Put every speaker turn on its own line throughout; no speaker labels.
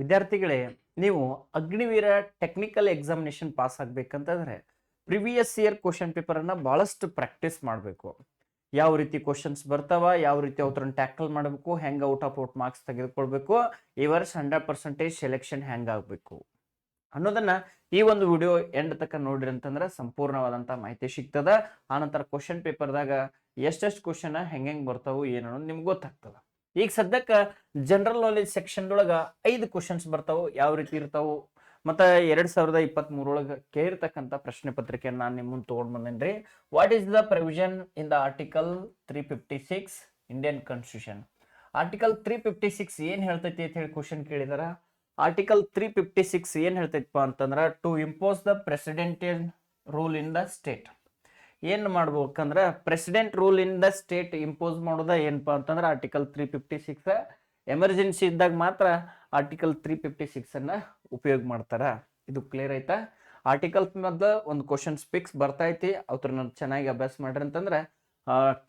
ವಿದ್ಯಾರ್ಥಿಗಳೇ, ನೀವು Agniveer technical examination pass ಆಗ್ಬೇಕಂತಂದ್ರೆ ಪ್ರಿವಿಯಸ್ ಇಯರ್ ಕ್ವಶನ್ ಪೇಪರನ್ನು ಭಾಳಷ್ಟು ಪ್ರಾಕ್ಟೀಸ್ ಮಾಡಬೇಕು. ಯಾವ ರೀತಿ ಕ್ವಶನ್ಸ್ ಬರ್ತಾವ, ಯಾವ ರೀತಿ ಅವ್ರನ್ನ ಟ್ಯಾಕಲ್ ಮಾಡಬೇಕು, ಹೆಂಗೆ ಔಟ್ ಆಫ್ ಔಟ್ ಮಾರ್ಕ್ಸ್ ತೆಗೆದುಕೊಳ್ಬೇಕು, ಈ ವರ್ಷ ಹಂಡ್ರೆಡ್ ಪರ್ಸೆಂಟೇಜ್ ಸೆಲೆಕ್ಷನ್ ಹೆಂಗೆ ಆಗಬೇಕು. ಅನ್ನೋದನ್ನ ಈ ಒಂದು ವಿಡಿಯೋ ಎಂಡ್ ತಕ ನೋಡ್ರಿ ಅಂತಂದ್ರೆ ಸಂಪೂರ್ಣವಾದಂಥ ಮಾಹಿತಿ ಸಿಗ್ತದ. ಆನಂತರ ಕ್ವಶನ್ ಪೇಪರ್ದಾಗ ಎಷ್ಟೆಷ್ಟು ಕ್ವಶನ್ ಹೆಂಗೆ ಬರ್ತಾವು, ಏನು ಅನ್ನೋದು ನಿಮ್ಗೆ ಗೊತ್ತಾಗ್ತದ. ಈಗ ಸದ್ಯಕ್ಕೆ ಜನರಲ್ ನಾಲೆಜ್ ಸೆಕ್ಷನ್ ಒಳಗ ಐದು ಕ್ವಶನ್ಸ್ ಬರ್ತಾವು, ಯಾವ ರೀತಿ ಇರ್ತಾವು? ಮತ್ತು ಎರಡ್ ಸಾವಿರದ ಇಪ್ಪತ್ತ್ ಮೂರೊಳಗೆ ಕೇಳಿರ್ತಕ್ಕಂಥ ಪ್ರಶ್ನೆ ಪತ್ರಿಕೆಯನ್ನು ನಾನು ನಿಮ್ಮ ಮುಂದೆ ತೊಗೊಂಡು ಬಂದೇನ್ರಿ. What is the provision in the article three fifty six Indian constitution article three fifty six ಏನು ಹೇಳ್ತೈತಿ ಅಂತ ಹೇಳಿ ಕ್ವಶನ್ ಕೇಳಿದಾರ. ಆರ್ಟಿಕಲ್ ತ್ರೀ ಫಿಫ್ಟಿ ಸಿಕ್ಸ್ ಏನು ಹೇಳ್ತೈತಪ್ಪ ಅಂತಂದ್ರೆ to impose the presidential rule in the state ಏನು ಮಾಡ್ಬೇಕಂದ್ರೆ president rule in the state impose ಮಾಡೋದ ಏನಪ್ಪಾ ಅಂತಂದ್ರೆ article three fifty six emergency ಇದ್ದಾಗ ಮಾತ್ರ ಆರ್ಟಿಕಲ್ ತ್ರೀ ಫಿಫ್ಟಿ ಸಿಕ್ಸ್ ಅನ್ನ ಉಪಯೋಗ ಮಾಡ್ತಾರ. ಇದು ಕ್ಲಿಯರ್ ಆಯ್ತಾ? ಆರ್ಟಿಕಲ್ ಮೊದಲು ಒಂದು ಕ್ವಶನ್ ಪಿಕ್ಸ್ ಬರ್ತೈತಿ ಅವ್ರನ್ನ ಚೆನ್ನಾಗಿ ಅಭ್ಯಾಸ ಮಾಡ್ರಿ ಅಂತಂದ್ರೆ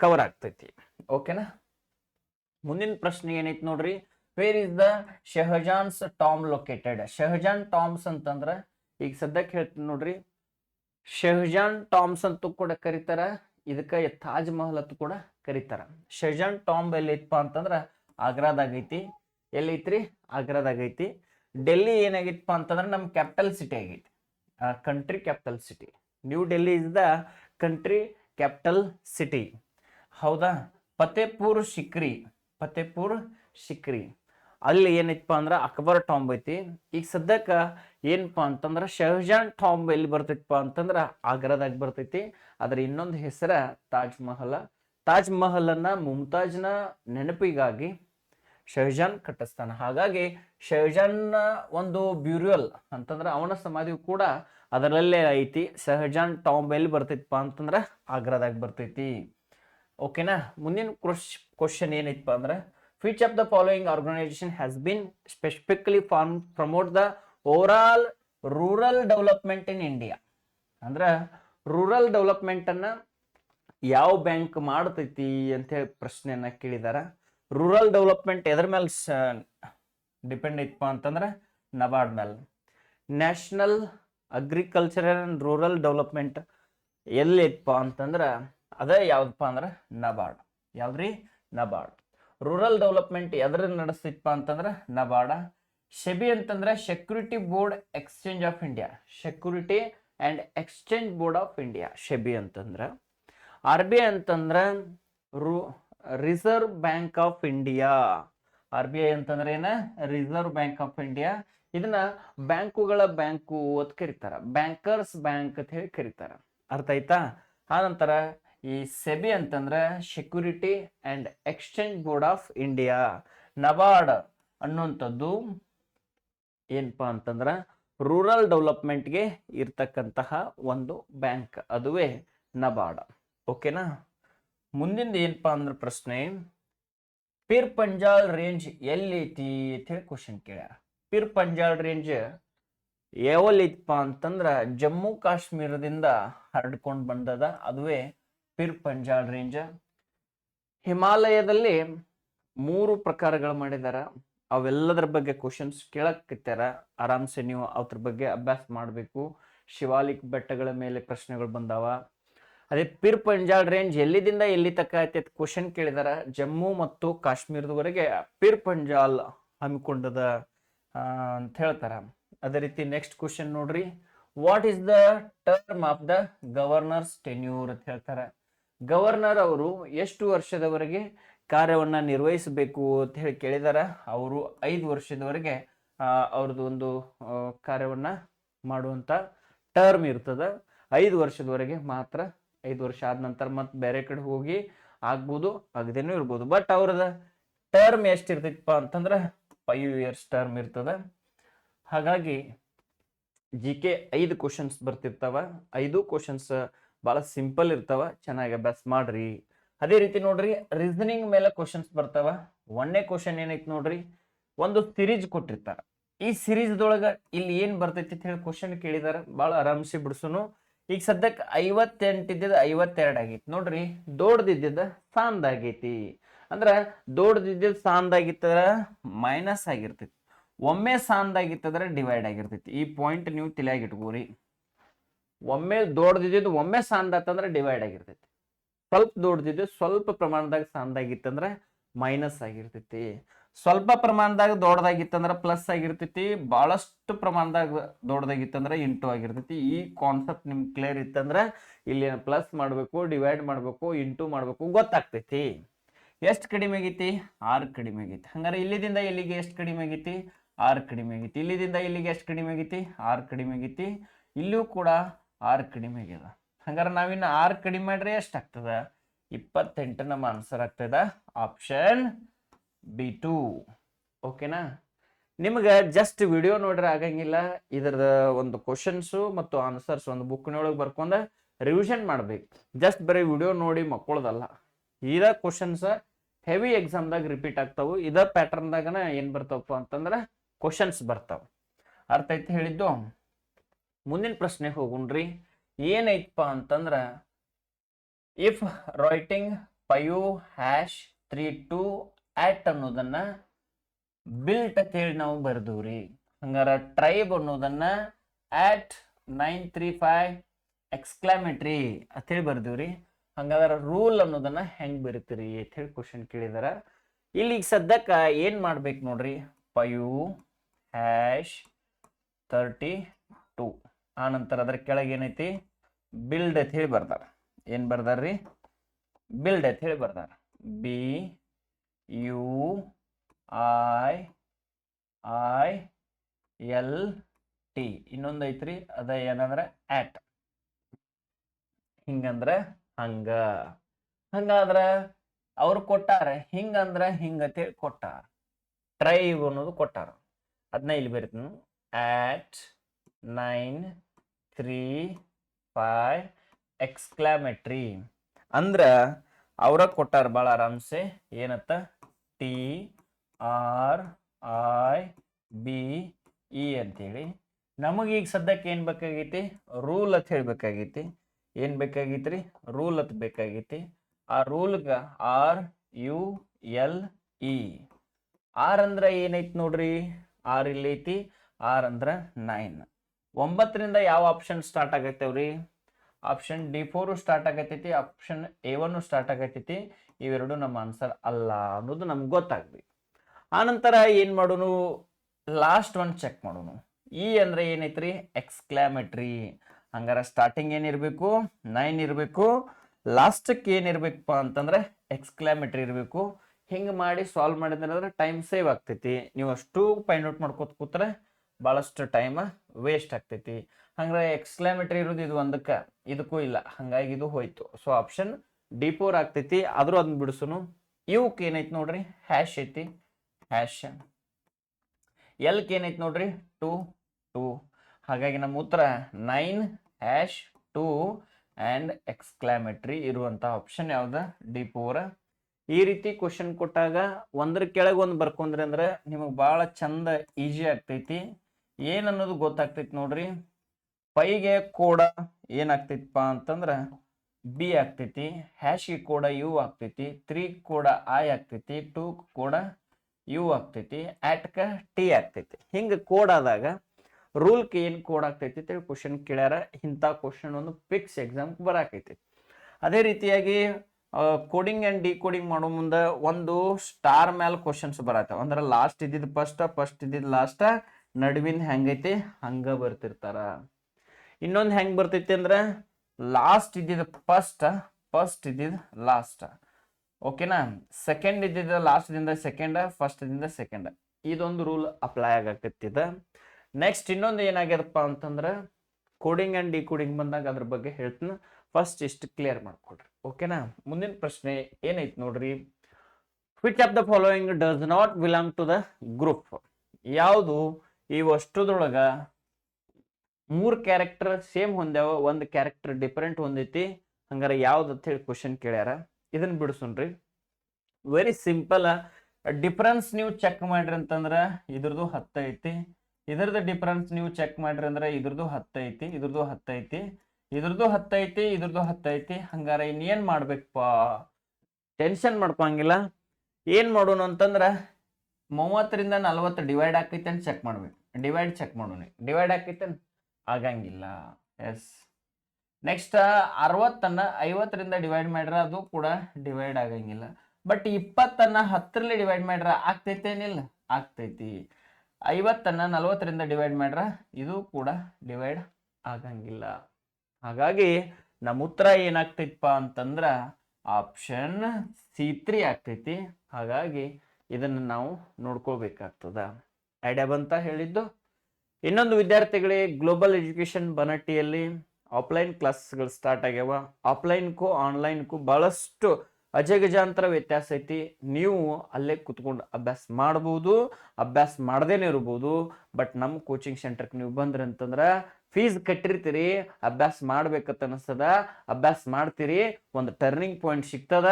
ಕವರ್ ಆಗ್ತೈತಿ. ಓಕೆನಾ ಮುಂದಿನ ಪ್ರಶ್ನೆ ಏನೈತಿ ನೋಡ್ರಿ? Where is the Shahjahan's tomb located Shahjahan tombs ಅಂತಂದ್ರೆ ಈಗ ಸದ್ಯಕ್ಕೆ ಹೇಳ್ತೀನಿ ನೋಡ್ರಿ. ಶಹಜಾನ್ ಟಾಮ್ಸ್ ಅಂತೂ ಕೂಡ ಕರೀತಾರ. ಇದಕ್ಕೆ ತಾಜ್ ಮಹಲ್ ಅಂತ ಕೂಡ ಕರೀತಾರ. ಶಹಜಾನ್ ಟಾಂಬ್ ಎಲ್ಲಿ ಐತಪ್ಪ ಅಂತಂದ್ರ ಆಗ್ರಾದಾಗ ಐತಿ. ಡೆಲ್ಲಿ ಏನಾಗಿತ್ತಪ್ಪ ಅಂತಂದ್ರೆ ನಮ್ಮ ಕ್ಯಾಪಿಟಲ್ ಸಿಟಿ ಆಗೈತಿ. Country capital city. New Delhi is the country capital city. ಹೌದಾ? ಫತೇಪುರ್ ಸಿಕ್ರಿ ಫತೇಪುರ್ ಸಿಕ್ರಿ ಅಲ್ಲಿ ಏನೈತಪ್ಪ ಅಂದ್ರೆ ಅಕ್ಬರ್ ಟಾಂಬ್ ಐತಿ. ಈಗ ಸದ್ಯಕ್ಕೆ ಏನಪ್ಪ ಅಂತಂದ್ರೆ ಶಹಜಾನ್ ಟಾಂಬ್ ಎಲ್ಲಿ ಬರ್ತೈತಪ್ಪ ಅಂತಂದ್ರೆ ಆಗ್ರಾದಾಗ ಬರ್ತೈತಿ. ಅದ್ರ ಇನ್ನೊಂದು ಹೆಸರ ತಾಜ್ ಮಹಲ್. ತಾಜ್ ಮಹಲ್ ಅನ್ನ ಮುಮ್ತಾಜ್ನ ನೆನಪಿಗಾಗಿ ಶಹಜಾನ್ ಕಟ್ಟಿಸ್ತಾನೆ. ಹಾಗಾಗಿ ಶಹಜಾನ್ನ ಒಂದು ಬ್ಯೂರಿಯಲ್ ಅಂತಂದ್ರೆ ಅವನ ಸಮಾಧಿ ಕೂಡ ಅದರಲ್ಲೇ ಐತಿ. ಶಹಜಾನ್ ಟಾಂಬ್ ಎಲ್ಲಿ ಬರ್ತೈತಪ್ಪ ಅಂತಂದ್ರೆ ಆಗ್ರಾದಾಗ ಬರ್ತೈತಿ. ಓಕೆನಾ? ಮುಂದಿನ ಕ್ವಶನ್ ಏನೈತಪ್ಪ ಅಂದ್ರೆ which of the following organization has been specifically formed, promote the overall rural development in India ಅಂದ್ರೆ ರೂರಲ್ ಡೆವಲಪ್ಮೆಂಟನ್ನು ಯಾವ ಬ್ಯಾಂಕ್ ಮಾಡ್ತೈತಿ ಅಂತ ಹೇಳಿ ಪ್ರಶ್ನೆಯನ್ನ ಕೇಳಿದಾರ. ರೂರಲ್ ಡೆವಲಪ್ಮೆಂಟ್ ಎದ್ರ ಮೇಲೆ ಡಿಪೆಂಡ್ ಐತಪ್ಪ ಅಂತಂದ್ರೆ ನಬಾರ್ಡ್ ಮೇಲೆ national agriculture and rural development ಎಲ್ಲಿ ಐತಪ್ಪ ಅಂತಂದ್ರೆ ಅದೇ ಯಾವ್ದಪ್ಪ ಅಂದ್ರೆ ನಬಾರ್ಡ್. ಯಾವ್ದ್ರಿ? ನಬಾರ್ಡ್. ರೂರಲ್ ಡೆವಲಪ್ಮೆಂಟ್ ಎದ್ರ ನಡೆಸ್ತಿಪ್ಪ ಅಂತಂದ್ರೆ ನಬಾರ್ಡ. ಶೆಬಿ ಅಂತಂದ್ರೆ security board exchange of India security and exchange board of India SEBI ಅಂತಂದ್ರೆ. ಆರ್ ಬಿ ಐ ಅಂತಂದ್ರೆ ರು reserve bank of India R B I ಅಂತಂದ್ರೆ ಏನ? ರಿಸರ್ವ್ ಬ್ಯಾಂಕ್ ಆಫ್ ಇಂಡಿಯಾ ಇದನ್ನ ಬ್ಯಾಂಕುಗಳ ಬ್ಯಾಂಕು ಅಂತ ಕರೀತಾರ. ಬ್ಯಾಂಕರ್ಸ್ ಬ್ಯಾಂಕ್ ಅಂತ ಹೇಳಿ ಕರೀತಾರ. ಅರ್ಥ ಆಯ್ತಾ? ಆನಂತರ ಈ ಸೆಬಿ ಅಂತಂದ್ರೆ security and exchange board of India NABARD ಅನ್ನುವಂಥದ್ದು ಏನಪ್ಪಾ ಅಂತಂದ್ರೆ ರೂರಲ್ ಡೆವಲಪ್ಮೆಂಟ್ಗೆ ಇರ್ತಕ್ಕಂತಹ ಒಂದು ಬ್ಯಾಂಕ್ ಅದುವೇ ನಬಾರ್ಡ್. ಓಕೆನಾ ಮುಂದಿಂದ ಏನಪ್ಪಾ ಅಂದ್ರೆ ಪ್ರಶ್ನೆ, ಪೀರ್ ಪಂಜಾಲ್ ರೇಂಜ್ ಎಲ್ಲಿ ಐತಿ ಅಂತ ಹೇಳಿ ಕ್ವಶನ್ ಕೇಳ್ಯಾರ ಪೀರ್ ಪಂಜಾಲ್ ರೇಂಜ್ ಯಾವಲ್ಲಿ ಅಂತಂದ್ರೆ ಅಂತಂದ್ರ ಜಮ್ಮು ಕಾಶ್ಮೀರದಿಂದ ಹರಡ್ಕೊಂಡು ಬಂದದ ಅದುವೇ ಪಿರ್ ಪಂಜಾಲ್ ರೇಂಜ ಹಿಮಾಲಯದಲ್ಲಿ ಮೂರು ಪ್ರಕಾರಗಳು ಮಾಡಿದಾರ. ಅವೆಲ್ಲದರ ಬಗ್ಗೆ ಕ್ವಶನ್ಸ್ ಕೇಳಕ್ಕಿತ್ತಾರ ಆರಾಮ್ಸೆ ನೀವು ಅದ್ರ ಬಗ್ಗೆ ಅಭ್ಯಾಸ ಮಾಡಬೇಕು. ಶಿವಾಲಿಕ್ ಬೆಟ್ಟಗಳ ಮೇಲೆ ಪ್ರಶ್ನೆಗಳು ಬಂದಾವ. ಅದೇ ಪಿರ್ ಪಂಜಾಲ್ ರೇಂಜ್ ಎಲ್ಲಿದಿಂದ ಎಲ್ಲಿ ತಕ್ಕ ಐತೆ ಕ್ವಶನ್ ಕೇಳಿದಾರ. ಜಮ್ಮು ಮತ್ತು ಕಾಶ್ಮೀರದವರೆಗೆ ಪಿರ್ ಪಂಜಾಲ್ ಹಮ್ಮಿಕೊಂಡದ ಅಂತ ಹೇಳ್ತಾರ. ಅದೇ ರೀತಿ ನೆಕ್ಸ್ಟ್ ಕ್ವಶನ್ ನೋಡ್ರಿ. What is the term of the governor's tenure ಅಂತ ಹೇಳ್ತಾರೆ. ಗವರ್ನರ್ ಅವರು ಎಷ್ಟು ವರ್ಷದವರೆಗೆ ಕಾರ್ಯವನ್ನು ನಿರ್ವಹಿಸಬೇಕು ಅಂತ ಹೇಳಿ ಕೇಳಿದಾರ? ಅವರು ಐದು ವರ್ಷದವರೆಗೆ ಅವ್ರದ್ದು ಒಂದು ಕಾರ್ಯವನ್ನು ಮಾಡುವಂತ ಟರ್ಮ್ ಇರ್ತದೆ. ಐದು ವರ್ಷದವರೆಗೆ ಮಾತ್ರ, ಐದು ವರ್ಷ ಆದ ನಂತರ ಮತ್ತೆ ಬೇರೆ ಕಡೆ ಹೋಗಿ ಆಗ್ಬೋದು, ಆಗದೇನೂ ಇರ್ಬೋದು. ಬಟ್ ಅವ್ರದ ಟರ್ಮ್ ಎಷ್ಟು ಇರ್ತೈತಪ್ಪ ಅಂತಂದ್ರೆ ಫೈವ್ ಇಯರ್ಸ್ ಟರ್ಮ್ ಇರ್ತದ. ಹಾಗಾಗಿ ಜಿ ಕೆ ಐದು ಕ್ವಶನ್ಸ್ ಬರ್ತಿರ್ತಾವ. ಐದು ಕ್ವಶನ್ಸ್ ಭಾಳ ಸಿಂಪಲ್ ಇರ್ತಾವ, ಚೆನ್ನಾಗಿ ಅಭ್ಯಾಸ ಮಾಡ್ರಿ. ಅದೇ ರೀತಿ ನೋಡ್ರಿ ರೀಸನಿಂಗ್ ಮೇಲೆ ಕ್ವಶನ್ಸ್ ಬರ್ತಾವ. ಒಂದನೇ ಕ್ವಶನ್ ಏನೈತಿ ನೋಡ್ರಿ, ಒಂದು ಸಿರೀಜ್ ಕೊಟ್ಟಿರ್ತಾರ. ಈ ಸಿರೀಸ್ದೊಳಗ ಇಲ್ಲಿ ಏನ್ ಬರ್ತೈತಿ ಅಂತ ಹೇಳಿ ಕ್ವಶನ್ ಕೇಳಿದಾರ ಭಾಳ ಆರಾಮ್ಸಿ ಬಿಡ್ಸುನು. ಈಗ ಸದ್ಯಕ್ಕೆ ಐವತ್ತೆಂಟು ಇದ್ದಿದ್ದು ಐವತ್ತೆರಡು ಆಗೈತಿ. ನೋಡ್ರಿ, ದೊಡ್ಡದಿದ್ದಿದ್ದ ಸಾಂದ್ ಆಗೈತಿ. ಅಂದ್ರ ದೊಡ್ಡದಿದ್ದಿದ್ದು ಸಾಂದ್ ಆಗಿತ್ತ ಮೈನಸ್ ಆಗಿರ್ತೈತಿ. ಒಮ್ಮೆ ಸಾಂದಾಗಿತ್ತಂದ್ರೆ ಡಿವೈಡ್ ಆಗಿರ್ತೈತಿ. ಈ ಪಾಯಿಂಟ್ ನೀವು ತಲೆಯಾಗಿ ಇಟ್ಕೋರಿ. ಒಮ್ಮೆ ದೊಡ್ದಿದ್ದು ಒಮ್ಮೆ ಸಾಂದಾತಂದ್ರೆ ಡಿವೈಡ್ ಆಗಿರ್ತೈತಿ. ಸ್ವಲ್ಪ ದೊಡ್ದಿದ್ದು ಸ್ವಲ್ಪ ಪ್ರಮಾಣದಾಗ ಸಾಂದಾಗಿತ್ತಂದ್ರೆ ಮೈನಸ್ ಆಗಿರ್ತೈತಿ. ಸ್ವಲ್ಪ ಪ್ರಮಾಣದಾಗ ದೊಡ್ಡದಾಗಿತ್ತಂದ್ರೆ ಪ್ಲಸ್ ಆಗಿರ್ತೈತಿ. ಬಹಳಷ್ಟು ಪ್ರಮಾಣದಾಗ ದೊಡ್ಡದಾಗಿತ್ತಂದ್ರೆ ಇಂಟು ಆಗಿರ್ತೈತಿ. ಈ ಕಾನ್ಸೆಪ್ಟ್ ನಿಮ್ಗೆ ಕ್ಲಿಯರ್ ಇತ್ತಂದ್ರೆ ಇಲ್ಲಿ ಪ್ಲಸ್ ಮಾಡಬೇಕು ಡಿವೈಡ್ ಮಾಡಬೇಕು ಇಂಟು ಮಾಡಬೇಕು, ಗೊತ್ತಾಗ್ತೈತಿ. ಎಷ್ಟು ಕಡಿಮೆ ಆಗೈತಿ? ಆರು ಕಡಿಮೆ ಆಗೈತಿ. ಹಂಗಾರೆ ಇಲ್ಲಿದಿಂದ ಇಲ್ಲಿಗೆ ಎಷ್ಟು ಕಡಿಮೆ ಆಗೈತಿ? ಆರು ಕಡಿಮೆ ಆಗೈತಿ. ಇಲ್ಲಿದಿಂದ ಇಲ್ಲಿಗೆ ಎಷ್ಟು ಕಡಿಮೆ ಆಗೈತಿ? ಆರು ಕಡಿಮೆ ಆಗೈತಿ. ಇಲ್ಲೂ ಕೂಡ ಆರು ಕಡಿಮೆ ಆಗ್ಯದ. ಹಂಗಾರೆ ನಾವಿನ್ನು ಆರು ಕಡಿಮೆ ಮಾಡ್ರೆ ಎಷ್ಟು ಆಗ್ತದ ಇಪ್ಪತ್ತೆಂಟು ನಮ್ಮ ಆನ್ಸರ್ ಆಗ್ತದ ಆಪ್ಷನ್ ಬಿ ಟು ಓಕೆನಾ ನಿಮ್ಗೆ ಜಸ್ಟ್ ವಿಡಿಯೋ ನೋಡ್ರೆ ಆಗಂಗಿಲ್ಲ. ಇದರದ ಒಂದು ಕ್ವಶನ್ಸು ಮತ್ತು ಆನ್ಸರ್ಸ್ ಒಂದು ಬುಕ್ನೊಳಗೆ ಬರ್ಕೊಂಡು ರಿವಿಷನ್ ಮಾಡ್ಬೇಕು. ಜಸ್ಟ್ ಬರೀ ವಿಡಿಯೋ ನೋಡಿ ಮಕ್ಕಳದಲ್ಲ ಇದ ಕ್ವಶನ್ಸ್ ಹೆವಿ ಎಕ್ಸಾಮ್ದಾಗ ರಿಪೀಟ್ ಆಗ್ತಾವು. ಇದ ಪ್ಯಾಟರ್ನ್ದಾಗನ ಏನು ಬರ್ತಾವಪ್ಪ ಅಂತಂದ್ರೆ ಕ್ವಶನ್ಸ್ ಬರ್ತಾವೆ. ಅರ್ಥ ಐತೆ ಹೇಳಿದ್ದು? ಮುಂದಿನ ಪ್ರಶ್ನೆ ಹೋಗುಣ್ರಿ. ಏನೈತಪ್ಪ ಅಂತಂದ್ರೆ if writing five hash three two at ಅನ್ನೋದನ್ನ ಬಿಲ್ಟ್ ಅಂತ ಹೇಳಿ ನಾವು ಬರೆದವ್ರಿ. ಹಂಗಾರ ಟ್ರೈಬ್ ಅನ್ನೋದನ್ನ at nine three five exclamatory ಅಂತೇಳಿ ಬರ್ದೀವ್ರಿ. ಹಂಗಾದ್ರೆ ರೂಲ್ ಅನ್ನೋದನ್ನ ಹೆಂಗ್ ಬರೀತೀರಿ ಅಂತ ಹೇಳಿ ಕ್ವಶನ್ ಕೇಳಿದಾರ. ಇಲ್ಲಿ ಈಗ ಸದ್ಯಕ್ಕೆ ಏನ್ ಮಾಡ್ಬೇಕು ನೋಡ್ರಿ? ಫೈವ್ ಹ್ಯಾಶ್ ತರ್ಟಿ ಟು ಆ ನಂತರ ಅದ್ರ ಕೆಳಗೆ ಏನೈತಿ? ಬಿಲ್ಡ್ ಅಂತ ಹೇಳಿ ಬರ್ತಾರೆ ಏನು ಬರ್ದಾರ್ರಿ? ಬಿಲ್ಡ್ ಅಂತ ಹೇಳಿ ಬರ್ತಾರೆ B U I I L T ಇನ್ನೊಂದು ಐತ್ರಿ, ಅದ ಏನಂದ್ರೆ ಆಟ್ ಹಿಂಗಂದ್ರೆ ಹಂಗ. ಹಂಗಾದ್ರೆ ಅವ್ರು ಕೊಟ್ಟಾರ, ಹಿಂಗಂದ್ರ ಹಿಂಗ ಅಂತೇಳಿ ಕೊಟ್ಟಾರ. ಟ್ರೈವ್ ಅನ್ನೋದು ಕೊಟ್ಟಾರ. ಅದನ್ನ ಇಲ್ಲಿ ಬರೀತೀನಿ. At nine three five exclamatory. ಅಂದ್ರ ಅವ್ರ ಕೊಟ್ಟಾರ ಭಾಳ ಆರಾಮ್ಸೆ. ಏನತ್ತ? T, R, I, B, E ಅಂತೇಳಿ. ನಮಗೆ ಈಗ ಸದ್ಯಕ್ಕೆ ಏನು ಬೇಕಾಗೈತಿ? ರೂಲ್ ಅಂತ ಹೇಳ್ಬೇಕಾಗೈತಿ. ಏನು ಬೇಕಾಗೈತ್ರಿ? ರೂಲ್ ಅಂತ ಬೇಕಾಗೈತಿ. ಆ ರೂಲ್ಗೆ R, U, L, E. R ಅಂದ್ರೆ ಏನೈತಿ ನೋಡ್ರಿ? ಆರ್ ಇಲ್ಲಿ ಐತಿ ಆರ್ ಅಂದ್ರ ನೈನ್. ಒಂಬತ್ತರಿಂದ ಯಾವ ಆಪ್ಷನ್ ಸ್ಟಾರ್ಟ್ ಆಗತ್ತೇವ್ರಿ ಆಪ್ಷನ್ ಡಿ ಫೋರು ಸ್ಟಾರ್ಟ್ ಆಗತ್ತೈತಿ ಆಪ್ಷನ್ ಎ ಒನ್ ಸ್ಟಾರ್ಟ್ ಆಗತ್ತೈತಿ ಇವೆರಡು ನಮ್ಮ ಆನ್ಸರ್ ಅಲ್ಲ ಅನ್ನೋದು ನಮ್ಗೆ ಗೊತ್ತಾಗ್ಬಿ ಆನಂತರ ಏನು ಮಾಡೋನು? ಲಾಸ್ಟ್ ಒನ್ ಚೆಕ್ ಮಾಡೋನು. ಇ ಅಂದ್ರೆ ಏನೈತ್ರಿ? ಎಕ್ಸ್ಕ್ಲಾಮೆಟ್ರಿ ಹಂಗಾರ ಸ್ಟಾರ್ಟಿಂಗ್ ಏನಿರಬೇಕು ನೈನ್ ಇರಬೇಕು. ಲಾಸ್ಟಕ್ಕೆ ಏನಿರ್ಬೇಕಪ್ಪ ಅಂತಂದ್ರೆ ಎಕ್ಸ್ಕ್ಲಾಮೆಟ್ರಿ ಇರಬೇಕು. ಹಿಂಗೆ ಮಾಡಿ ಸಾಲ್ವ್ ಮಾಡಿದ್ರೆ ಟೈಮ್ ಸೇವ್ ಆಗ್ತೈತಿ. ನೀವು ಅಷ್ಟು ಫೈಂಡ್ ಔಟ್ ಮಾಡ್ಕೋತ ಕೂತ್ರೆ ಭಾಳಷ್ಟು ಟೈಮ್ ವೇಸ್ಟ್ ಆಗ್ತೈತಿ. ಹಂಗ್ರೆ ಎಕ್ಸ್ಕ್ಲಾಮೇಟರಿ ಇರೋದು ಇದು ಒಂದಕ್ಕೆ, ಇದಕ್ಕೂ ಇಲ್ಲ. ಹಂಗಾಗಿ ಇದು ಹೋಯ್ತು. ಸೊ ಆಪ್ಷನ್ ಡಿ ಫೋರ್ ಆಗ್ತೈತಿ. ಆದ್ರೂ ಅದನ್ನ ಬಿಡಿಸುನು. ಇವಕ್ಕೆ ಏನೈತಿ ನೋಡ್ರಿ? ಹ್ಯಾಶ್ ಐತಿ. ಹ್ಯಾಶ್ ಎಲ್ಕ್ ಏನೈತಿ ನೋಡ್ರಿ? ಟೂ ಟೂ ಹಾಗಾಗಿ ನಮ್ಮ ಉತ್ತರ nine hash two and exclamatory ಇರುವಂಥ ಆಪ್ಷನ್ ಯಾವ್ದು? ಡಿ ಈ ರೀತಿ ಕ್ವಶನ್ ಕೊಟ್ಟಾಗ ಒಂದ್ರ ಕೆಳಗೆ ಒಂದು ಬರ್ಕೊಂಡ್ರಿ ಅಂದ್ರೆ ನಿಮಗೆ ಭಾಳ ಚಂದ ಈಜಿ ಆಗ್ತೈತಿ. ಏನ್ ಅನ್ನೋದು ಗೊತ್ತಾಗ್ತೈತಿ ನೋಡ್ರಿ. ಪೈಗೆ ಕೋಡ ಏನಾಗ್ತೈತಪ್ಪ ಅಂತಂದ್ರೆ ಬಿ ಆಗ್ತೈತಿ, ಹ್ಯಾಶಿ ಕೋಡ ಯು ಆಗ್ತೈತಿ, ತ್ರೀ ಕೋಡ ಐ ಆಗ್ತೈತಿ, ಟೂ ಕೋಡ ಯು ಆಗ್ತೈತಿ ಆಟ್ಕ ಟಿ ಆಗ್ತೈತಿ. ಹಿಂಗೆ ಕೋಡ್ ಆದಾಗ ರೂಲ್ಗೆ ಏನು ಕೋಡ್ ಆಗ್ತೈತಿ ಅಂತೇಳಿ ಕ್ವಶನ್ ಕೇಳ್ಯಾರ. ಇಂಥ ಕ್ವಶನ್ ಒಂದು ಫಿಕ್ಸ್ ಎಕ್ಸಾಮ್ ಬರಾಕೈತಿ. ಅದೇ ರೀತಿಯಾಗಿ ಕೋಡಿಂಗ್ ಆ್ಯಂಡ್ ಡಿ ಕೋಡಿಂಗ್ ಮಾಡೋ ಮುಂದೆ ಒಂದು ಸ್ಟಾರ್ ಮ್ಯಾಲ್ ಕ್ವಶನ್ಸ್ ಬರತ್ತವೆ. ಅಂದ್ರೆ ಲಾಸ್ಟ್ ಇದ್ದಿದ್ದು ಫಸ್ಟ್ ಫಸ್ಟ್ ಇದ್ದಿದ್ದು ಲಾಸ್ಟ್ ನಡುವಿನ ಹೆಂಗೈತಿ? ಹಂಗ ಬರ್ತಿರ್ತಾರ. ಇನ್ನೊಂದು ಹೆಂಗೆ ಬರ್ತೈತಿ ಅಂದ್ರೆ ಲಾಸ್ಟ್ ಇದ್ದಿದ್ದು ಫಸ್ಟ್ ಫಸ್ಟ್ ಇದ್ದಿದ್ದು ಲಾಸ್ಟ್ ಓಕೆನಾ ಸೆಕೆಂಡ್ ಇದ್ದಿದ್ದು ಲಾಸ್ಟ್ದಿಂದ ಸೆಕೆಂಡ್ ಫಸ್ಟ್ದಿಂದ ಸೆಕೆಂಡ್ ಇದೊಂದು ರೂಲ್ ಅಪ್ಲೈ ಆಗಕತ್ತಿದ ನೆಕ್ಸ್ಟ್ ಇನ್ನೊಂದು ಏನಾಗ್ಯದಪ್ಪ ಅಂತಂದ್ರೆ ಕೋಡಿಂಗ್ ಆ್ಯಂಡ್ ಡಿ ಕೋಡಿಂಗ್ ಬಂದಾಗ ಅದ್ರ ಬಗ್ಗೆ ಹೇಳ್ತೀನಿ. ಫಸ್ಟ್ ಇಷ್ಟು ಕ್ಲಿಯರ್ ಮಾಡ್ಕೊಡ್ರಿ. ಓಕೆನಾ ಮುಂದಿನ ಪ್ರಶ್ನೆ ಏನೈತಿ ನೋಡ್ರಿ? Which of the following does not belong to the group ಯಾವುದು? ಈ ವಸ್ತುದೊಳಗ ಮೂರು ಕ್ಯಾರೆಕ್ಟರ್ ಸೇಮ್ ಹೊಂದ್ಯಾವ, ಒಂದು ಕ್ಯಾರೆಕ್ಟರ್ ಡಿಫರೆಂಟ್ ಹೊಂದೈತಿ. ಹಂಗಾರೆ ಯಾವ್ದು ಅಂತ ಹೇಳಿ ಕ್ವಶನ್ ಕೇಳ್ಯಾರ. ಇದನ್ನ ಬಿಡಿಸೋಣ್ರಿ. ವೆರಿ ಸಿಂಪಲ್ ಡಿಫರೆನ್ಸ್ ನೀವು ಚೆಕ್ ಮಾಡ್ರಿ ಅಂತಂದ್ರ ಇದ್ರದ್ದು ಹತ್ತೈತಿ ಐತಿ. ಇದ್ರದ್ದು ಡಿಫರೆನ್ಸ್ ನೀವು ಚೆಕ್ ಮಾಡ್ರಿ ಅಂದ್ರೆ ಇದ್ರದ್ದು ಹತ್ತೈತಿ ಇದ್ರದ್ದು ಹತ್ತೈತಿ ಇದ್ರದ್ದು ಹತ್ತೈತಿ ಇದ್ರದ್ದು ಹತ್ತೈತಿ ಹಂಗಾರೆ ಇನ್ನೇನ್ ಮಾಡ್ಬೇಕಪ್ಪ ಟೆನ್ಷನ್ ಮಾಡ್ಕೊಂಗಿಲ್ಲ ಏನ್ ಮಾಡೋಣ ಅಂತಂದ್ರ ಮೂವತ್ತರಿಂದ ನಲವತ್ತು ಡಿವೈಡ್ ಆಕೈತೆ ಅಂತ ಚೆಕ್ ಮಾಡ್ಬೇಕು. ಡಿವೈಡ್ ಚೆಕ್ ಮಾಡೋಣ. ಡಿವೈಡ್ ಆಕೈತೆ ಆಗಂಗಿಲ್ಲ. ಎಸ್ ನೆಕ್ಸ್ಟ್ ಅರವತ್ತನ್ನ ಐವತ್ತರಿಂದ ಡಿವೈಡ್ ಮಾಡ್ರೆ ಅದು ಕೂಡ ಡಿವೈಡ್ ಆಗಂಗಿಲ್ಲ. ಬಟ್ ಇಪ್ಪತ್ತನ್ನು ಹತ್ತರಲ್ಲಿ ಡಿವೈಡ್ ಮಾಡ್ರ ಆಗ್ತೈತೇನಿಲ್ಲ ಆಗ್ತೈತಿ. ಐವತ್ತನ್ನ ನಲವತ್ತರಿಂದ ಡಿವೈಡ್ ಮಾಡ್ರ ಇದು ಕೂಡ ಡಿವೈಡ್ ಆಗಂಗಿಲ್ಲ. ಹಾಗಾಗಿ ನಮ್ಮ ಉತ್ತರ ಏನಾಗ್ತೈತಪ್ಪ ಅಂತಂದ್ರೆ ಆಪ್ಷನ್ ಸಿ ತ್ರೀ ಆಗ್ತೈತಿ. ಹಾಗಾಗಿ ಇದನ್ನು ನಾವು ನೋಡ್ಕೋಬೇಕಾಗ್ತದ. ಐಡಿಯಾ ಅಂತ ಹೇಳಿದ್ದು. ಇನ್ನೊಂದು ವಿದ್ಯಾರ್ಥಿಗಳಿಗೆ ಗ್ಲೋಬಲ್ ಎಜುಕೇಶನ್ ಬನಟ್ಟಿಯಲ್ಲಿ ಆಫ್ಲೈನ್ ಕ್ಲಾಸ್ಗಳು ಸ್ಟಾರ್ಟ್ ಆಗ್ಯಾವ. ಆಫ್ಲೈನ್ಗೂ ಆನ್ಲೈನ್ಗೂ ಬಹಳಷ್ಟು ಅಜಗಜಾಂತರ ವ್ಯತ್ಯಾಸ ಐತಿ. ನೀವು ಅಲ್ಲೇ ಕುತ್ಕೊಂಡು ಅಭ್ಯಾಸ ಮಾಡ್ಬೋದು, ಅಭ್ಯಾಸ ಮಾಡ್ದೇನೆ ಇರ್ಬೋದು. ಬಟ್ ನಮ್ಮ ಕೋಚಿಂಗ್ ಸೆಂಟರ್ಗೆ ನೀವು ಬಂದ್ರಿ ಅಂತಂದ್ರೆ ಫೀಸ್ ಕಟ್ಟಿರ್ತೀರಿ, ಅಭ್ಯಾಸ ಮಾಡ್ಬೇಕಂತ ಅನಿಸ್ತದ. ಅಭ್ಯಾಸ ಮಾಡ್ತೀರಿ, ಒಂದು ಟರ್ನಿಂಗ್ ಪಾಯಿಂಟ್ ಸಿಗ್ತದ,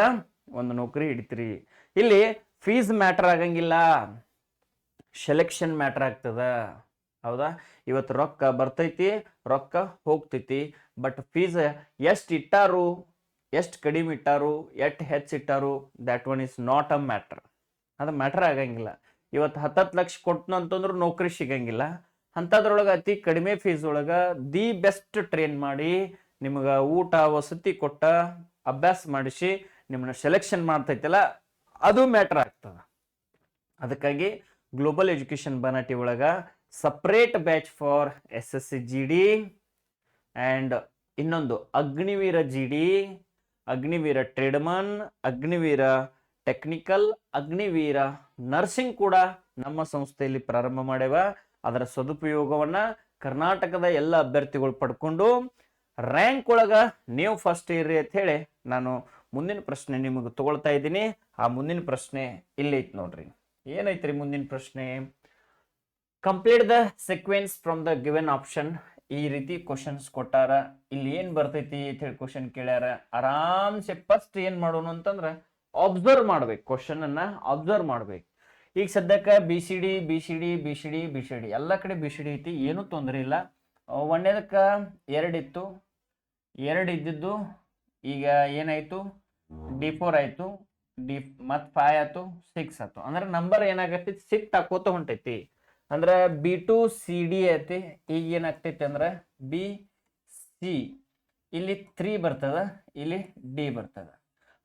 ಒಂದು ನೌಕರಿ ಹಿಡಿತೀರಿ. ಇಲ್ಲಿ ಫೀಸ್ ಮ್ಯಾಟರ್ ಆಗಂಗಿಲ್ಲ. ಸೆಲೆಕ್ಷನ್ ಮ್ಯಾಟರ್ ಆಗ್ತದ? ಹೌದಾ? ಇವತ್ತು ರೊಕ್ಕ ಬರ್ತೈತಿ, ರೊಕ್ಕ ಹೋಗ್ತೈತಿ ಬಟ್ ಫೀಸ್ ಎಷ್ಟು ಇಟ್ಟಾರು, ಎಷ್ಟು ಕಡಿಮೆ ಇಟ್ಟಾರು, ಎಷ್ಟು ಹೆಚ್ಚು ಇಟ್ಟಾರು that one is not a matter ಅದು ಮ್ಯಾಟ್ರ್ ಆಗಂಗಿಲ್ಲ. ಇವತ್ತು ಹತ್ತತ್ತು ಲಕ್ಷ ಕೊಟ್ಟನು ಅಂತಂದ್ರೆ ನೌಕರಿ ಸಿಗಂಗಿಲ್ಲ. ಅಂಥದ್ರೊಳಗೆ ಅತಿ ಕಡಿಮೆ ಫೀಸ್ ಒಳಗೆ ದಿ ಬೆಸ್ಟ್ ಟ್ರೈನ್ ಮಾಡಿ, ನಿಮ್ಗೆ ಊಟ, ವಸತಿ ಕೊಟ್ಟ, ಅಭ್ಯಾಸ ಮಾಡಿಸಿ, ನಿಮ್ಮನ್ನ ಸೆಲೆಕ್ಷನ್ ಮಾಡ್ತೈತಲ್ಲ, ಅದು ಮ್ಯಾಟ್ರ್ ಆಗ್ತದೆ. ಅದಕ್ಕಾಗಿ ಗ್ಲೋಬಲ್ ಎಜುಕೇಶನ್ ಬನಾಟಿ ಒಳಗೆ separate batch for S S C G D and ಇನ್ನೊಂದು Agniveer G D Agniveer tradesman Agniveer technical Agniveer nursing ಕೂಡ ನಮ್ಮ ಸಂಸ್ಥೆಯಲ್ಲಿ ಪ್ರಾರಂಭ ಮಾಡ್ಯವ ಅದರ ಸದುಪಯೋಗವನ್ನ ಕರ್ನಾಟಕದ ಎಲ್ಲ ಅಭ್ಯರ್ಥಿಗಳು ಪಡ್ಕೊಂಡು ರ್ಯಾಂಕ್ ಒಳಗ ನೀವು ಫಸ್ಟ್ ಇರ್ರಿ ಅಂತ ಹೇಳಿ ನಾನು ಮುಂದಿನ ಪ್ರಶ್ನೆ ನಿಮಗೆ ತಗೊಳ್ತಾ ಇದ್ದೀನಿ ಆ ಮುಂದಿನ ಪ್ರಶ್ನೆ ಇಲ್ಲೈತಿ ನೋಡ್ರಿ ಏನೈತ್ರಿ ಮುಂದಿನ ಪ್ರಶ್ನೆ? Complete the sequence from the given option ಈ ರೀತಿ ಕ್ವಶನ್ಸ್ ಕೊಟ್ಟಾರ. ಇಲ್ಲಿ ಏನ್ ಬರ್ತೈತಿ ಅಂತ ಹೇಳಿ ಕ್ವಶನ್ ಕೇಳ್ಯಾರ. ಆರಾಮ್ಸೆ ಫಸ್ಟ್ ಏನ್ ಮಾಡೋಣ ಅಂತಂದ್ರ ಅಬ್ಸರ್ವ್ ಮಾಡ್ಬೇಕು. ಕ್ವಶನ್ ಅನ್ನ ಅಬ್ಸರ್ವ್ ಮಾಡ್ಬೇಕು. ಈಗ ಸದ್ಯಕ್ಕೆ B C D B C D B C D B C D ಎಲ್ಲ ಕಡೆ ಬಿ ಸಿ ಡಿ ಐತಿ. ಏನೂ ತೊಂದರೆ ಇಲ್ಲ. ಒಂದೇದಕ್ಕೆ ಎರಡಿತ್ತು ಎರಡು ಇದ್ದಿದ್ದು ಈಗ ಏನಾಯ್ತು? ಡಿ ಫೋರ್ ಆಯ್ತು. ಡಿ ಮತ್ ಫೈವ್ ಆಯ್ತು, ಸಿಕ್ಸ್ ಆಯ್ತು. ಅಂದ್ರೆ ನಂಬರ್ ಏನಾಗತ್ತೈತಿ ಸಿಕ್ಸ್ ಹಾಕೋತ ಹೊಂಟೈತಿ. ಅಂದ್ರೆ ಬಿ ಟು ಸಿ ಡಿ ಐತಿ. ಈಗ ಏನಾಗ್ತೈತಿ ಅಂದ್ರೆ ಬಿ ಸಿ, ಇಲ್ಲಿ ತ್ರೀ ಬರ್ತದ, ಇಲ್ಲಿ ಡಿ ಬರ್ತದ.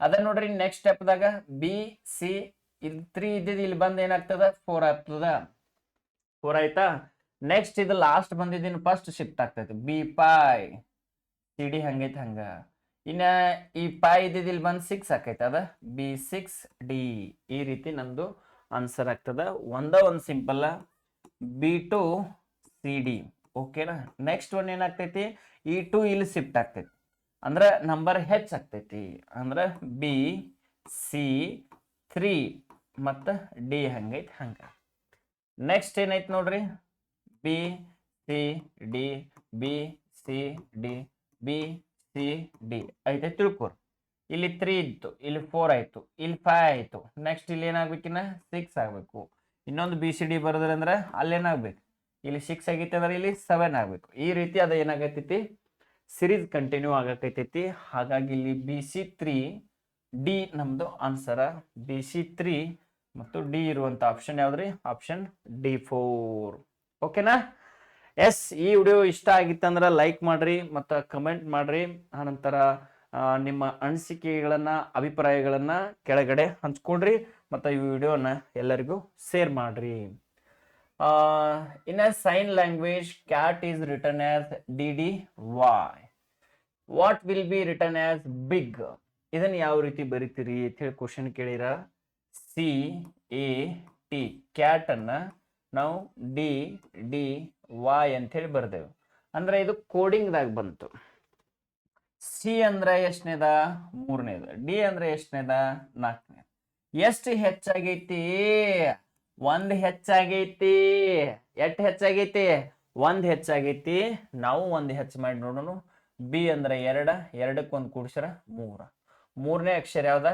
ಅದ ನೋಡ್ರಿ ನೆಕ್ಸ್ಟ್ ಸ್ಟೆಪ್ದಾಗ ಬಿ ಸಿ ಇಲ್ಲಿ ತ್ರೀ ಇದ್ದಿದ್ದು ಇಲ್ಲಿ ಬಂದು ಏನಾಗ್ತದ? ಫೋರ್ ಆಗ್ತದ. ಫೋರ್ ಆಯ್ತಾ? ನೆಕ್ಸ್ಟ್ ಇದು ಲಾಸ್ಟ್ ಬಂದಿದ್ದೀನಿ ಫಸ್ಟ್ ಶಿಫ್ಟ್ ಆಗ್ತೈತಿ. ಬಿ ಪೈ ಸಿ ಡಿ ಹಂಗೈತಿ ಹಂಗ. ಇನ್ನ ಈ ಪೈ ಇದ್ದಿದ್ದು ಬಂದು ಸಿಕ್ಸ್ ಆಕೈತೆ ಬಿ ಸಿಕ್ಸ್ ಡಿ ಈ ರೀತಿ ನಮ್ದು ಆನ್ಸರ್ ಆಗ್ತದ. ಒಂದ ಒಂದು simple B two C D. ಓಕೆನಾ ನೆಕ್ಸ್ಟ್ ಒನ್ ಏನಾಗ್ತೈತಿ? ಈ ಟು ಇಲ್ಲಿ ಶಿಫ್ಟ್ ಆಗ್ತೈತಿ. ಅಂದ್ರೆ ನಂಬರ್ ಹೆಚ್ಚಾಗ್ತೈತಿ ಅಂದ್ರೆ ಬಿ ಸಿ ತ್ರೀ ಮತ್ತು ಡಿ ಹಂಗೈತಿ, ಹಂಗ. ನೆಕ್ಸ್ಟ್ ಏನೈತಿ ನೋಡ್ರಿ? B C D B C D B C D ಐತೆ ತಿಳ್ಕೊರಿ. ಇಲ್ಲಿ ತ್ರೀ ಇತ್ತು, ಇಲ್ಲಿ ಫೋರ್ ಆಯ್ತು, ಇಲ್ಲಿ ಫೈವ್ ಆಯ್ತು. ನೆಕ್ಸ್ಟ್ ಇಲ್ಲಿ ಏನಾಗ್ಬೇಕಿನ್ನ ಸಿಕ್ಸ್ ಆಗಬೇಕು. ಇನ್ನೊಂದು ಬಿ ಸಿ ಡಿ ಬರೋದ್ರೆ ಅಂದ್ರೆ ಅಲ್ಲೇನಾಗ್ಬೇಕು ಇಲ್ಲಿ ಸಿಕ್ಸ್ ಆಗೈತೆ ಅಂದ್ರೆ ಇಲ್ಲಿ ಸೆವೆನ್ ಆಗಬೇಕು. ಈ ರೀತಿ ಅದು ಏನಾಗತ್ತೈತಿ ಸಿರೀಸ್ ಕಂಟಿನ್ಯೂ ಆಗಕೈತೈತಿ. ಹಾಗಾಗಿ ಇಲ್ಲಿ ಬಿ ಸಿ ತ್ರೀ ಡಿ ನಮ್ದು ಆನ್ಸರ ಬಿ ಸಿ ತ್ರೀ ಮತ್ತು ಡಿ ಇರುವಂತ ಆಪ್ಷನ್ ಯಾವ್ದ್ರಿ? ಆಪ್ಷನ್ ಡಿ ಫೋರ್ ಓಕೆನಾ ಎಸ್, ಈ ವಿಡಿಯೋ ಇಷ್ಟ ಆಗಿತ್ತಂದ್ರೆ ಲೈಕ್ ಮಾಡ್ರಿ ಮತ್ತು ಕಮೆಂಟ್ ಮಾಡ್ರಿ. ಆನಂತರ ನಿಮ್ಮ ಅನಿಸಿಕೆಗಳನ್ನ, ಅಭಿಪ್ರಾಯಗಳನ್ನ ಕೆಳಗಡೆ ಹಂಚ್ಕೊಂಡ್ರಿ ಮತ್ತು ಈ ವಿಡಿಯೋನ ಎಲ್ಲರಿಗೂ ಶೇರ್ ಮಾಡ್ರಿ. In a sign language cat is return as D D Y what will be return as big ಇದನ್ನು ಯಾವ ರೀತಿ ಬರಿತೀರಿ ಅಂತ ಹೇಳಿ ಕ್ವಶನ್ ಕೇಳಿರ. ಸಿ ಎ ಟಿ ಕ್ಯಾಟ್ ಅನ್ನ ನಾವು ಡಿ ಡಿ ಅಂತ ಹೇಳಿ ಬರ್ದೇವು. ಅಂದ್ರೆ ಇದು ಕೋಡಿಂಗ್ದಾಗ ಬಂತು. ಸಿ ಅಂದ್ರೆ ಎಷ್ಟನೇದ? ಮೂರನೇದ. ಡಿ ಅಂದ್ರೆ ಎಷ್ಟನೇದ? ನಾಲ್ಕನೇದ. ಎಷ್ಟು ಹೆಚ್ಚಾಗೈತಿ? ಒಂದ್ ಹೆಚ್ಚಾಗೈತಿ. ಎಷ್ಟ್ ಹೆಚ್ಚಾಗೈತಿ? ಒಂದ್ ಹೆಚ್ಚಾಗೈತಿ. ನಾವು ಒಂದ್ ಹೆಚ್ಚು ಮಾಡಿ ನೋಡೋಣ ಬಿ ಅಂದ್ರೆ ಎರಡ, ಎರಡಕ್ಕೊಂದು ಕೂಡ್ಸ್ರ ಮೂರ. ಮೂರನೇ ಅಕ್ಷರ ಯಾವ್ದ?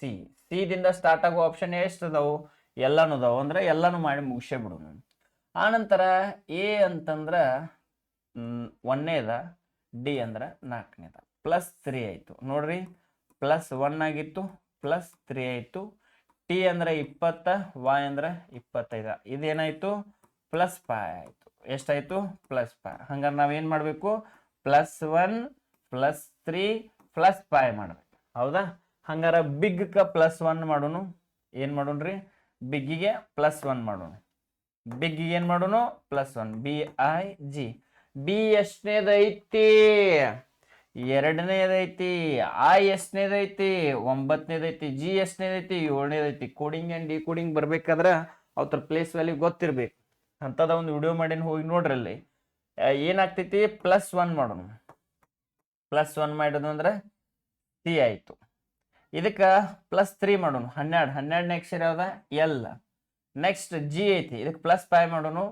ಸಿ ಸಿ ದಿಂದ ಸ್ಟಾರ್ಟ್ ಆಗೋ ಆಪ್ಷನ್ ಎಷ್ಟು ಅದಾವು? ಎಲ್ಲಾನು ಅದಾವು. ಅಂದ್ರೆ ಎಲ್ಲಾನು ಮಾಡಿ ಮುಗಿಸೇ ಬಿಡೋಣ ಆನಂತರ ಎ ಅಂತಂದ್ರ ಒಂದನೇದ ಡಿ ಅಂದ್ರ ನಾಲ್ಕನೇದ. ಪ್ಲಸ್ ತ್ರೀ ಆಯ್ತು. ನೋಡ್ರಿ, ಪ್ಲಸ್ ಒನ್ ಆಗಿತ್ತು, ಪ್ಲಸ್ ತ್ರೀ ಆಯ್ತು. ಟಿ ಅಂದ್ರೆ ಇಪ್ಪತ್ತ, ವಾಯ್ ಅಂದ್ರೆ ಇಪ್ಪತ್ತೈದು. ಇದೇನಾಯ್ತು? ಪ್ಲಸ್ ಫೈ ಆಯ್ತು. ಎಷ್ಟಾಯ್ತು? ಪ್ಲಸ್ ಫೈ ಹಂಗಾರೆ ನಾವೇನ್ ಮಾಡಬೇಕು? Plus one, plus three, plus five ಮಾಡ್ಬೇಕು. ಹೌದಾ? ಹಂಗಾರ ಬಿಗ್ ಕ ಪ್ಲಸ್ ಒನ್ ಮಾಡೋಣ ಏನ್ ಮಾಡೋಣ್ರಿ? ಬಿಗ್ಗಿಗೆ ಪ್ಲಸ್ ಒನ್ ಮಾಡೋಣ. ಬಿಗ್ಗಿಗೆ ಏನ್ ಮಾಡೋನು? Plus one B I G B ಎಷ್ಟನೇದೈತಿ ಎರಡನೇದೈತಿ ಐ ಎಷ್ಟನೇದೈತಿ ಒಂಬತ್ತನೇದೈತಿ ಜಿ ಎಷ್ಟನೇದೈತಿ ಏಳನೇದೈತಿ ಕೋಡಿಂಗ್ ಆ್ಯಂಡ್ ಡಿ ಕೋಡಿಂಗ್ ಬರ್ಬೇಕಾದ್ರೆ ಅವ್ರ ಪ್ಲೇಸ್ ವ್ಯಾಲ್ಯೂ ಗೊತ್ತಿರ್ಬೇಕು. ಅಂಥದ ಒಂದು ವಿಡಿಯೋ ಮಾಡೀನಿ, ಹೋಗಿ ನೋಡ್ರಿ ಅಲ್ಲಿ. ಏನಾಗ್ತೈತಿ? ಪ್ಲಸ್ ಒನ್ ಮಾಡೋಣ ಪ್ಲಸ್ ಒನ್ ಮಾಡೋದು ಅಂದ್ರೆ ಸಿ ಆಯಿತು. ಇದಕ್ಕೆ ಪ್ಲಸ್ ತ್ರೀ ಮಾಡೋಣ ಹನ್ನೆರಡು. ಹನ್ನೆರಡನೇ ಅಕ್ಷರ ಯಾವ್ದ? ಎಲ್ ನೆಕ್ಸ್ಟ್ ಜಿ ಐತಿ. ಇದಕ್ಕೆ ಪ್ಲಸ್ ಫೈವ್ ಮಾಡೋನು.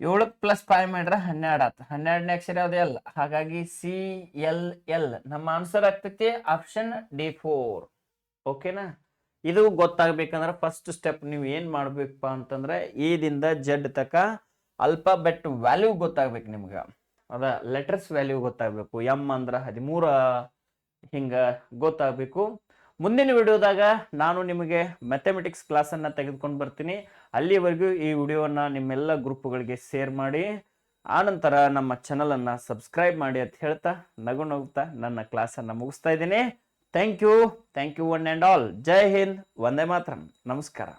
ಏಳಕ್ಕೆ ಪ್ಲಸ್ ಫೈವ್ ಮಾಡ್ರೆ ಹನ್ನೆರಡು ಆತ. ಹನ್ನೆರಡನೇ ಅಕ್ಷರ ಯಾವುದೇ ಎಲ್ ಹಾಗಾಗಿ ಸಿ ಎಲ್ ಎಲ್ ನಮ್ಮ ಆನ್ಸರ್ ಆಗ್ತೈತಿ ಆಪ್ಷನ್ ಡಿ ಫೋರ್ ಓಕೆನಾ ಇದು ಗೊತ್ತಾಗಬೇಕಂದ್ರೆ ಫಸ್ಟ್ ಸ್ಟೆಪ್ ನೀವು ಏನು ಮಾಡಬೇಕಪ್ಪ ಅಂತಂದ್ರೆ ಇದಿಂದ ಜಡ್ ತಕ ಅಲ್ಫಾಬೆಟ್ ವ್ಯಾಲ್ಯೂ ಗೊತ್ತಾಗ್ಬೇಕು ನಿಮ್ಗೆ. ಅದ ಲೆಟರ್ಸ್ ವ್ಯಾಲ್ಯೂ ಗೊತ್ತಾಗಬೇಕು. ಎಂ ಅಂದ್ರೆ ಹದಿಮೂರ ಹಿಂಗೆ ಗೊತ್ತಾಗಬೇಕು. ಮುಂದಿನ ವಿಡಿಯೋದಾಗ ನಾನು ನಿಮಗೆ ಮ್ಯಾಥಮೆಟಿಕ್ಸ್ ಕ್ಲಾಸನ್ನು ತೆಗೆದುಕೊಂಡು ಬರ್ತೀನಿ. ಅಲ್ಲಿವರೆಗೂ ಈ ವಿಡಿಯೋವನ್ನ ನಿಮ್ಮೆಲ್ಲ ಗ್ರೂಪ್ಗಳಿಗೆ ಶೇರ್ ಮಾಡಿ. ಆನಂತರ ನಮ್ಮ ಚಾನಲನ್ನು ಸಬ್ಸ್ಕ್ರೈಬ್ ಮಾಡಿ ಅಂತ ಹೇಳ್ತಾ ನಗು ನಗುತ್ತಾ ನನ್ನ ಕ್ಲಾಸನ್ನು ಮುಗಿಸ್ತಾ ಇದ್ದೀನಿ. Thank you thank you one and all ಜೈ ಹಿಂದ್ ವಂದೇ ಮಾತರಂ ನಮಸ್ಕಾರ